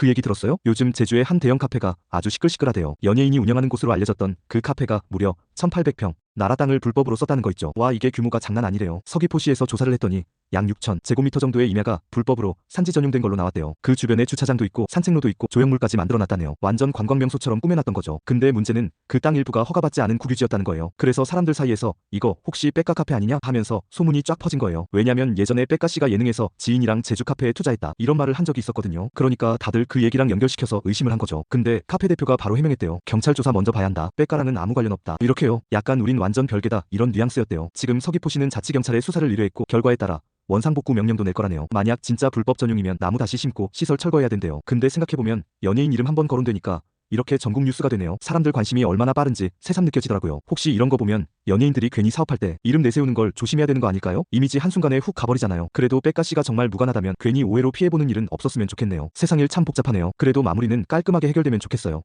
그 얘기 들었어요? 요즘 제주의 한 대형 카페가 아주 시끌시끌하대요. 연예인이 운영하는 곳으로 알려졌던 그 카페가 무려 1800평 나라 땅을 불법으로 썼다는 거 있죠. 와 이게 규모가 장난 아니래요. 서귀포시에서 조사를 했더니 약 6천 제곱미터 정도의 임야가 불법으로 산지 전용된 걸로 나왔대요. 그 주변에 주차장도 있고 산책로도 있고 조형물까지 만들어놨다네요. 완전 관광 명소처럼 꾸며놨던 거죠. 근데 문제는 그 땅 일부가 허가받지 않은 국유지였다는 거예요. 그래서 사람들 사이에서 이거 혹시 백가 카페 아니냐 하면서 소문이 쫙 퍼진 거예요. 왜냐면 예전에 백가 씨가 예능에서 지인이랑 제주 카페에 투자했다 이런 말을 한 적이 있었거든요. 그러니까 다들 그 얘기랑 연결시켜서 의심을 한 거죠. 근데 카페 대표가 바로 해명했대요. 경찰 조사 먼저 봐야 한다. 백가랑은 아무 관련 없다. 이렇게요. 약간 우린 완전 별개다 이런 뉘앙스였대요. 지금 서귀포시는 자치경찰에 수사를 의뢰했고 결과에 따라 원상복구 명령도 낼 거라네요. 만약 진짜 불법 전용이면 나무 다시 심고 시설 철거해야 된대요. 근데 생각해보면 연예인 이름 한 번 거론되니까 이렇게 전국 뉴스가 되네요. 사람들 관심이 얼마나 빠른지 새삼 느껴지더라고요. 혹시 이런 거 보면 연예인들이 괜히 사업할 때 이름 내세우는 걸 조심해야 되는 거 아닐까요? 이미지 한순간에 훅 가버리잖아요. 그래도 백가 씨가 정말 무관하다면 괜히 오해로 피해보는 일은 없었으면 좋겠네요. 세상 일 참 복잡하네요. 그래도 마무리는 깔끔하게 해결되면 좋겠어요.